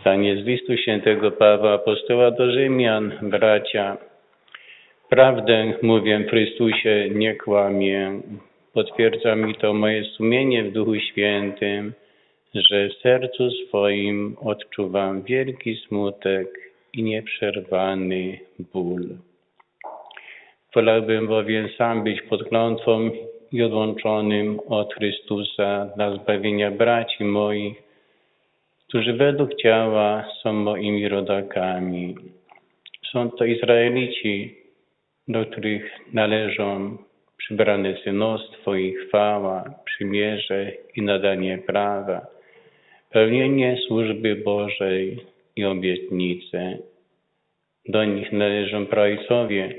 Stanie z listu świętego Pawła Apostoła do Rzymian, bracia. Prawdę mówię w Chrystusie, nie kłamię. Potwierdza mi to moje sumienie w Duchu Świętym, że w sercu swoim odczuwam wielki smutek i nieprzerwany ból. Wolałbym bowiem sam być pod klątwą i odłączonym od Chrystusa dla zbawienia braci moich, którzy według ciała są moimi rodakami. Są to Izraelici, do których należą przybrane synostwo i chwała, przymierze i nadanie prawa, pełnienie służby Bożej i obietnice. Do nich należą praojcowie,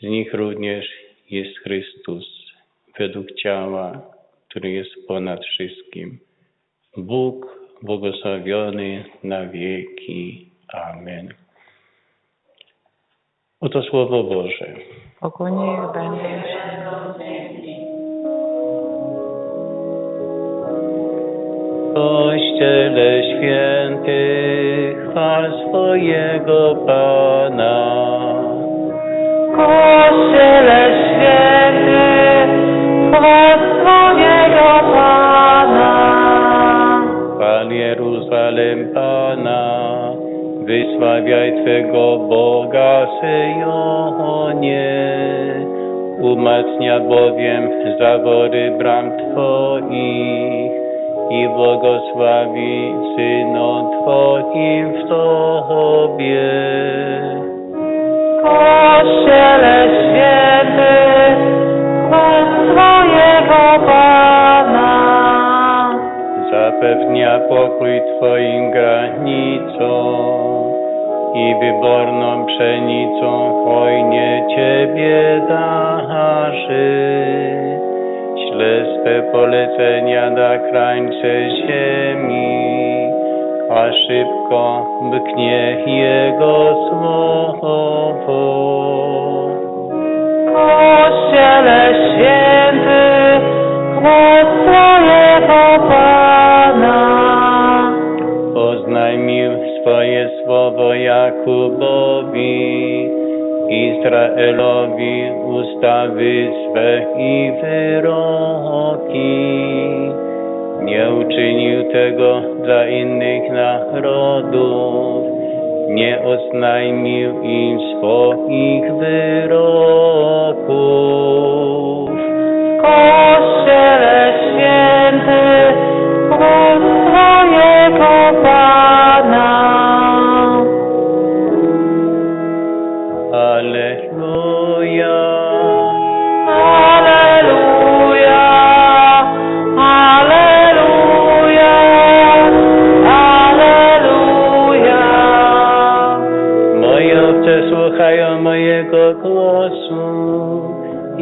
z nich również jest Chrystus, według ciała, który jest ponad wszystkim. Bóg błogosławiony na wieki. Amen. Oto Słowo Boże. Pokój niech będzie Kościele święty, chwal swojego Pana. Kościele święty, chwal swojego Pana, wysławiaj Twego Boga Syjonie. Umacnia bowiem zawory bram Twoich i błogosławi Synom Twoim w Tobie. Kościele święty, Zapewnia pokój Twoim granicom i wyborną pszenicą hojnie Ciebie darzy. Śle swe polecenia na krańce ziemi, a szybko mknie Jego słowo. Kościele święty, chwal swojego Pana. Oznajmił swoje słowo Jakubowi, Izraelowi ustawy swe i wyroki. Nie uczynił tego dla innych narodów, nie oznajmił im swoich wyroków.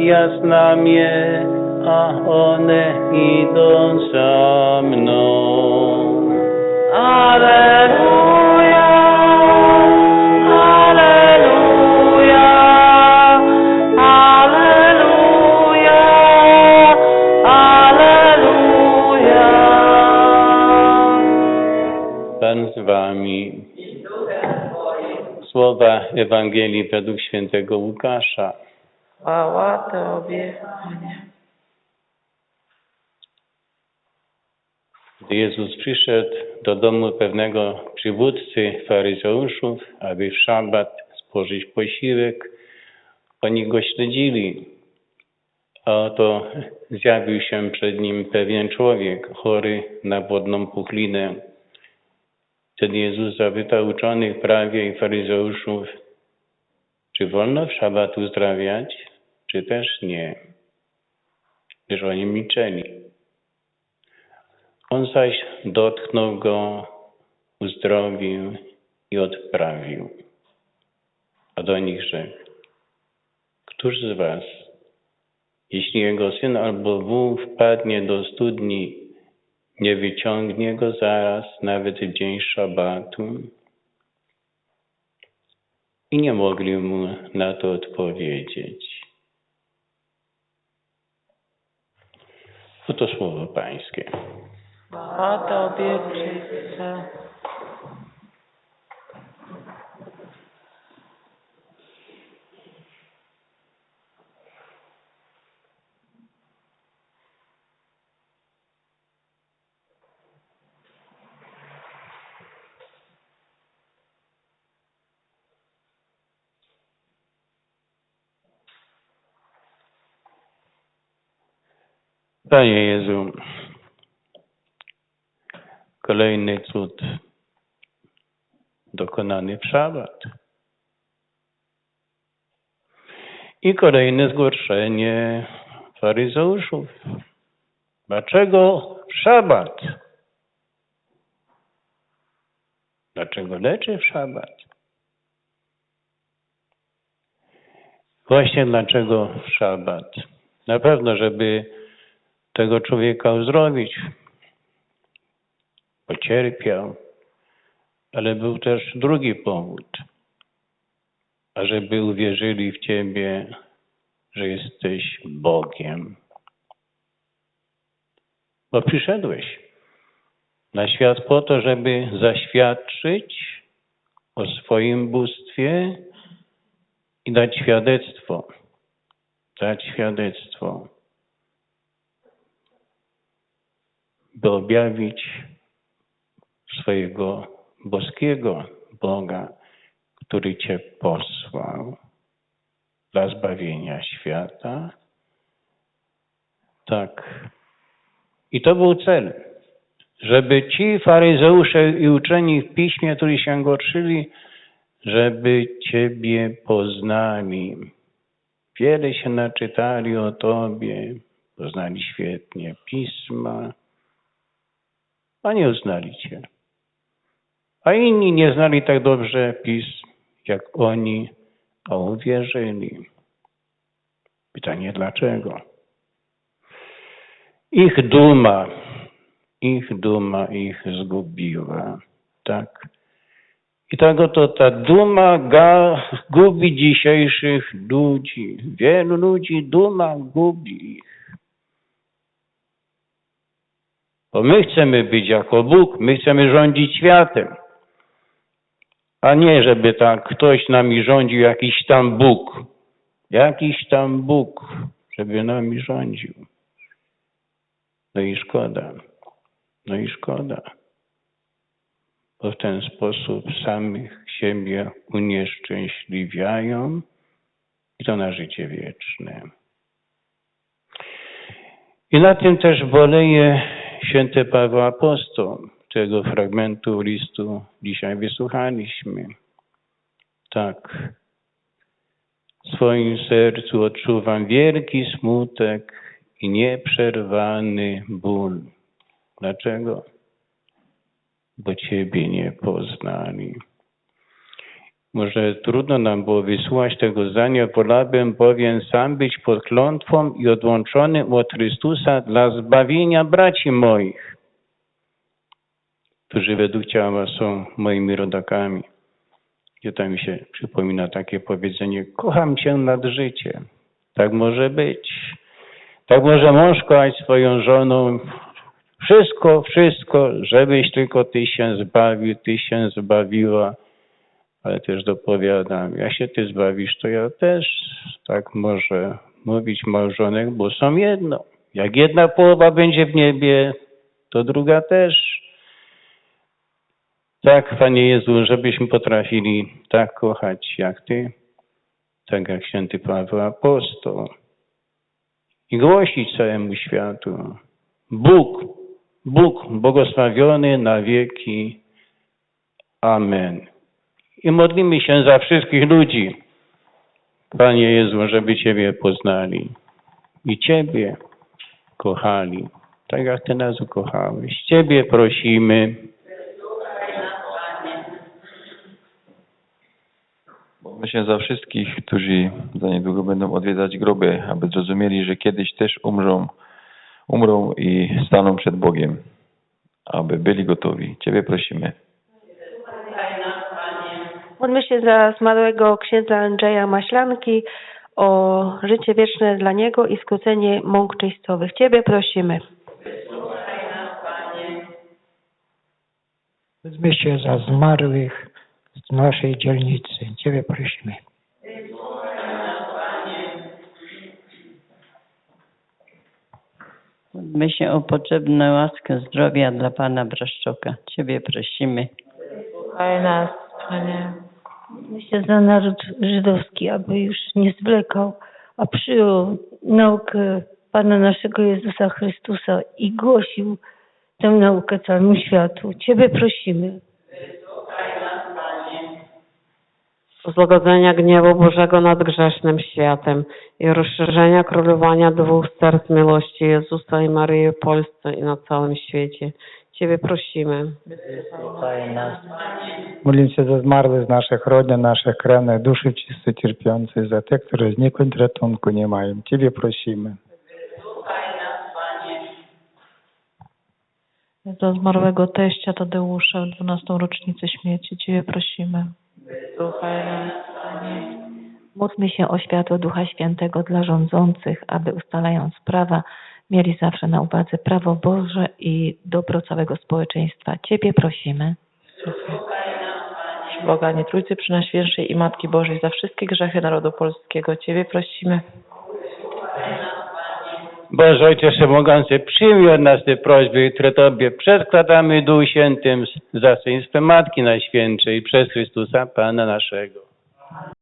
Ja znam je, a one idą za mną. Alleluja, Alleluja, Alleluja, Alleluja. Pan z wami. Słowa Ewangelii według świętego Łukasza. Chwała Tobie, Panie. Gdy Jezus przyszedł do domu pewnego przywódcy faryzeuszów, aby w szabat spożyć posiłek, oni go śledzili. A oto zjawił się przed nim pewien człowiek, chory na wodną puchlinę. Wtedy Jezus zapytał uczonych prawie i faryzeuszów, czy wolno w szabat uzdrawiać, czy też nie? Gdyż oni milczeli. On zaś dotknął go, uzdrowił i odprawił. A do nich rzekł, któż z was, jeśli jego syn albo wół wpadnie do studni, nie wyciągnie go zaraz, nawet w dzień szabatu? I nie mogli mu na to odpowiedzieć. Oto słowo Pańskie. Chwała Tobie, Chryste. Panie Jezu, kolejny cud dokonany w szabat. I kolejne zgorszenie faryzeuszów. Dlaczego w szabat? Dlaczego leczy w szabat? Właśnie dlaczego w szabat? Na pewno, żeby tego człowieka uzdrowić. Pocierpiał, ale był też drugi powód. Ażeby uwierzyli w Ciebie, że jesteś Bogiem. Bo przyszedłeś na świat po to, żeby zaświadczyć o swoim bóstwie i dać świadectwo. Dać świadectwo. By objawić swojego boskiego Boga, który Cię posłał dla zbawienia świata. Tak. I to był cel, żeby ci faryzeusze i uczeni w piśmie, którzy się gorszyli, żeby Ciebie poznali. Wiele się naczytali o Tobie, poznali świetnie pisma, a nie uznali Cię. A inni nie znali tak dobrze pism, jak oni, a uwierzyli. Pytanie dlaczego? Ich duma, ich duma ich zgubiła. Tak. I tak oto ta duma ga, gubi dzisiejszych ludzi. Wielu ludzi duma gubi ich. Bo my chcemy być jako Bóg, my chcemy rządzić światem. A nie, żeby tak ktoś nami rządził, jakiś tam Bóg. Jakiś tam Bóg, żeby nami rządził. No i szkoda. No i szkoda. Bo w ten sposób samych siebie unieszczęśliwiają i to na życie wieczne. I na tym też boleje święty Paweł Apostoł. Tego fragmentu listu dzisiaj wysłuchaliśmy. Tak. W swoim sercu odczuwam wielki smutek i nieprzerwany ból. Dlaczego? Bo Ciebie nie poznali. Może trudno nam było wysłuchać tego zdania, wolałbym bowiem sam być pod klątwą i odłączonym od Chrystusa dla zbawienia braci moich, którzy według ciała są moimi rodakami. I tam się przypomina takie powiedzenie, kocham Cię nad życie. Tak może być. Tak może mąż kochać swoją żoną. Wszystko, wszystko, żebyś tylko Ty się zbawił, Ty się zbawiła. Ale też dopowiadam, jak się Ty zbawisz, to ja też tak może mówić małżonek, bo są jedno. Jak jedna połowa będzie w niebie, to druga też. Tak, Panie Jezu, żebyśmy potrafili tak kochać jak Ty, tak jak święty Paweł Apostoł i głosić całemu światu. Bóg, Bóg błogosławiony na wieki. Amen. I modlimy się za wszystkich ludzi, Panie Jezu, żeby Ciebie poznali i Ciebie kochali, tak jak Ty nas ukochałeś. Ciebie prosimy. Modlę się za wszystkich, którzy za niedługo będą odwiedzać groby, aby zrozumieli, że kiedyś też umrzą, umrą i staną przed Bogiem, aby byli gotowi. Ciebie prosimy. Módlmy się za zmarłego księdza Andrzeja Maślanki o życie wieczne dla niego i skrócenie mąk czystowych. Ciebie prosimy. Módlmy się za zmarłych z naszej dzielnicy. Ciebie prosimy. Módlmy się o potrzebną łaskę zdrowia dla Pana Braszczoka. Ciebie prosimy. Słuchaj nas, Panie. Myślę za naród żydowski, aby już nie zwlekał, a przyjął naukę Pana naszego Jezusa Chrystusa i głosił tę naukę całemu światu. Ciebie prosimy. Złagodzenia gniewu Bożego nad grzesznym światem i rozszerzenia królowania dwóch serc miłości Jezusa i Maryi w Polsce i na całym świecie. Ciebie prosimy. Modlimy się za zmarłych z naszych rodzin, naszych krewnych, duszy czysto cierpiące, za te, które znikąd ratunku nie mają. Ciebie prosimy. Za zmarłego teścia Tadeusza, 12. rocznicę śmierci, Ciebie prosimy. Módlmy się o światło Ducha Świętego dla rządzących, aby ustalając prawa, mieli zawsze na uwadze prawo Boże i dobro całego społeczeństwa. Ciebie prosimy. Boganie Trójcy Przynajświętszej i Matki Bożej za wszystkie grzechy narodu polskiego. Ciebie prosimy. Boże Ojcze Wszechmogący, przyjmij od nas te prośby, które Tobie przedkładamy Duchu Świętym za Matki Najświętszej przez Chrystusa Pana naszego.